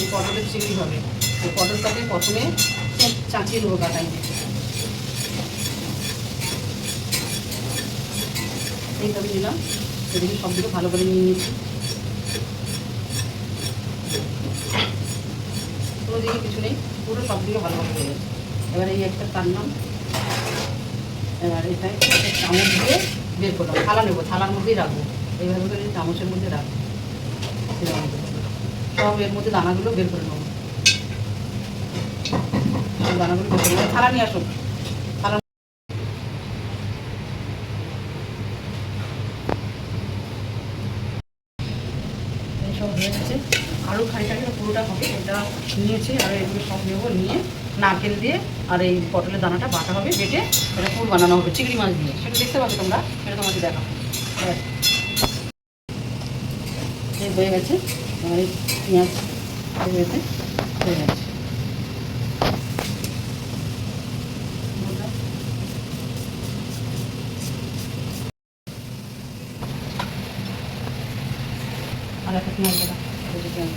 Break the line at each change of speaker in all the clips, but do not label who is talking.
এই পটলের চিংড়ি হবে। এই পটলটাকে প্রথমে চাঁচিয়ে নেব কাটাই এইভাবে নিলাম। এদিকে সবগুলো ভালো করে নিয়ে নিয়েছি কোনো দিকে কিছু নেই। পুরো সব দিকে ভালো করে হয়ে এবার এই একটা টানলাম এবার এটাই চামচ দিয়ে বের করলাম। থালা নেব, থালার মধ্যেই রাখব। এইভাবে চামচের মধ্যে রাখব। এরকম করে। সব এর মধ্যে দানাগুলো বের করে নেব। দানাগুলো বের করে নেব। থালা নিয়ে আসুন। আরও খানিকটা পুরোটা হবে, এটা নিয়েছি, আর এগুলো সব নেব নিয়ে নারকেল দিয়ে, আর এই পটলের দানাটা বাটা হবে, বেটে এটা পুর বানানো হবে, চিংড়ি মাছ দিয়ে। সেটা দেখতে পাবে তোমরা, সেটা তোমাকে দেখাবো। হয়ে গেছে। আমার এই পেঁয়াজ গেছে হয়ে গেছে। আর একটা পেঁয়াজ দেওয়া দুটো পেঁয়াজ?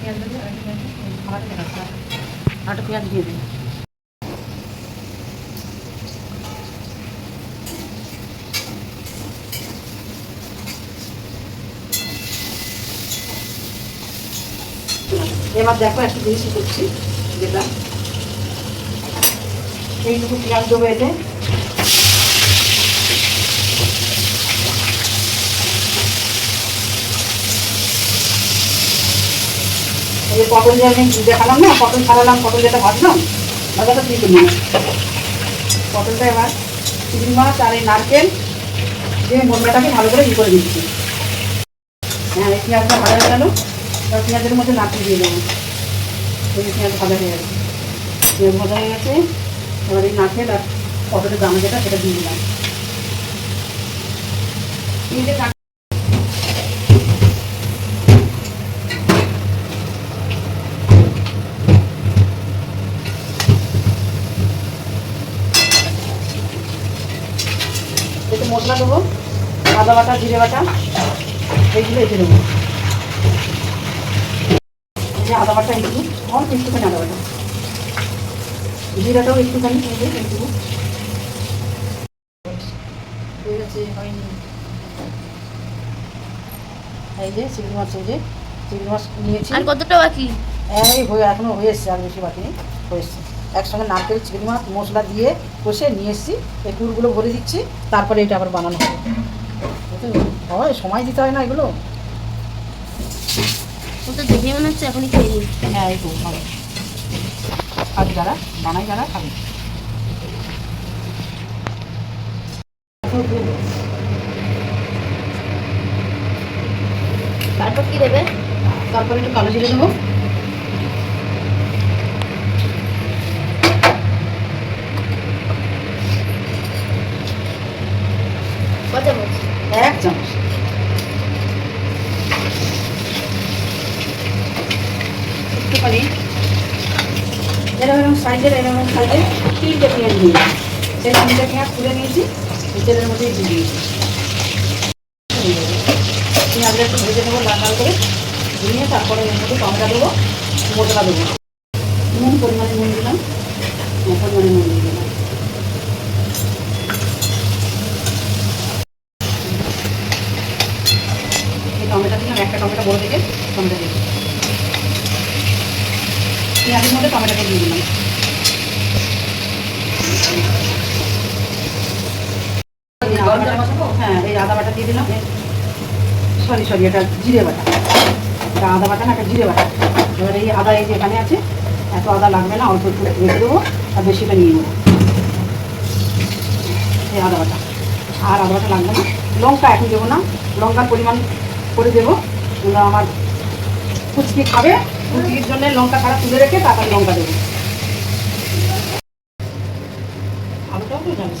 পেঁয়াজ দেবে আর একটা পেঁয়াজ দিয়ে দেবে। এবার দেখো একটা জিনিস করছি, যেটা এইটুকু পেঁয়াজ দেবো এতে। পটল যে আমি দেখালাম না, পটল ছাড়ালাম, পটল যেটা ভাজলাম ভাজাটা দিয়ে দিলাম পটলটা এবার চিংড়ি মাছ আর এই নারকেল দিয়ে মশলাটাকে ভালো করে ই করে দিচ্ছি হ্যাঁ এই পেঁয়াজটা ভালো হয়ে গেল। পেঁয়াজের মধ্যে নারকেল দিয়ে দেবো। পেঁয়াজ ভাজা হয়ে গেছে। পেঁয়াজ ভাজা হয়ে গেছে। এবার এই নারকেল আর পটলের দানা যেটা, সেটা দিয়ে দিলাম। মশলা দেবো। আদা বাটা, জিরে বাটা, এইগুলো এতে দেবো। যে আদা বাটা একটু অল্প একটুখানি আদা বাটা। জিরাটাও একটুখানি দেবে একটু। হয়ে গেছে হয়নি। এই যে চিংড়ি মাছ এই যে চিংড়ি মাছ নিয়েছি।
আর কতটা বাকি?
এই হয়ে এখনও আর বেশি বাকি নেই একসঙ্গে নারকেল চিংড়ি মাছ মশলা দিয়ে কষে নিয়ে এসেছি এই ভরে দিচ্ছি তারপরে এটা আবার বানানো হবে। হয় সময় দিতে হয় না এগুলো।
ও তো দেখে মনে হচ্ছে এখনই খেয়ে নিই।
হ্যাঁ এই তো ভালো আজ যারা বানাই যারা খাবে।
তারপর কি দেবে?
তারপরে একটু কালো জিরে দেবো
কত চামচ
এক চামচ একটুখানি এরকম এরকম সাইজের এরকম সাইজের তিনটে পেঁয়াজ দিই। সেই তিনটে পেঁয়াজ তুলে নিয়েছি তেলের মধ্যেই দিয়ে দিয়েছি। পেঁয়াজটা একটু ভেজে নেব লাল করে নিয়ে তারপরে এর মধ্যে টমেটো দেবো মশলা দেবো। নুন পরিমাণে নুন দিলাম হ্যাঁ, পরিমাণে নুন দিলাম। টমেটো দিলাম একটা টমেটো বড় থেকে টমেটো দিয়ে দিলাম। পেঁয়াজের মধ্যে টমেটোটা দিয়ে দিলাম এই আদা বাটা- হ্যাঁ এই আদা বাটা দিয়ে দিলাম। সরি সরি এটা জিরে বাটা। এটা আদা বাটা না, এটা জিরে বাটা। এবার এই আদা এই যে এখানে আছে, এত আদা লাগবে না, অল্প একটু রেখে দেবো, আর বেশিটা নিয়ে নেব। এই আদা বাটা। আর আদা বাটা লাগবে না। লঙ্কা এখন দেবো না, লঙ্কার পরিমাণ করে দেবো। আমার কুচকি খাবে কুচকির জন্য লঙ্কা ছাড়া তুলে রেখে তারপর লঙ্কা দেবো। আলুটাও তো জানিস।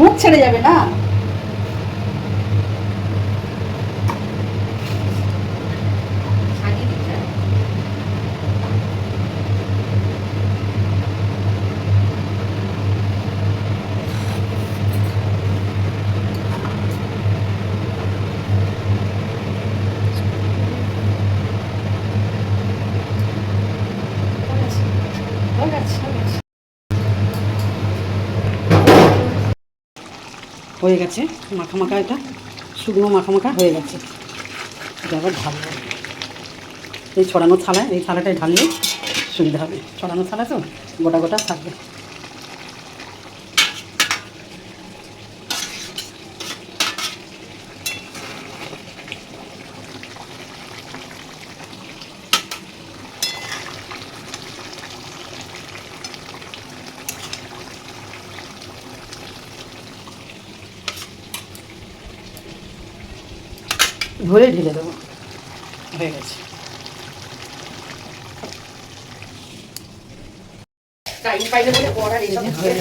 মুখ ছেড়ে যাবে না হয়ে গেছে, হয়ে গেছে। হয়ে গেছে। মাখা মাখা এটা, শুকনো মাখা মাখা হয়ে গেছে। এটা আবার ঢালবো। এই ছড়ানো থালা এই থালাটায় ঢাললে সুবিধা হবে। ছড়ানো থালা তো গোটা গোটা থাকবে। ধরে ঢেলে দেবো। হয়ে গেছে। হয়ে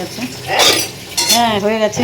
হ্যাঁ হয়ে গেছে।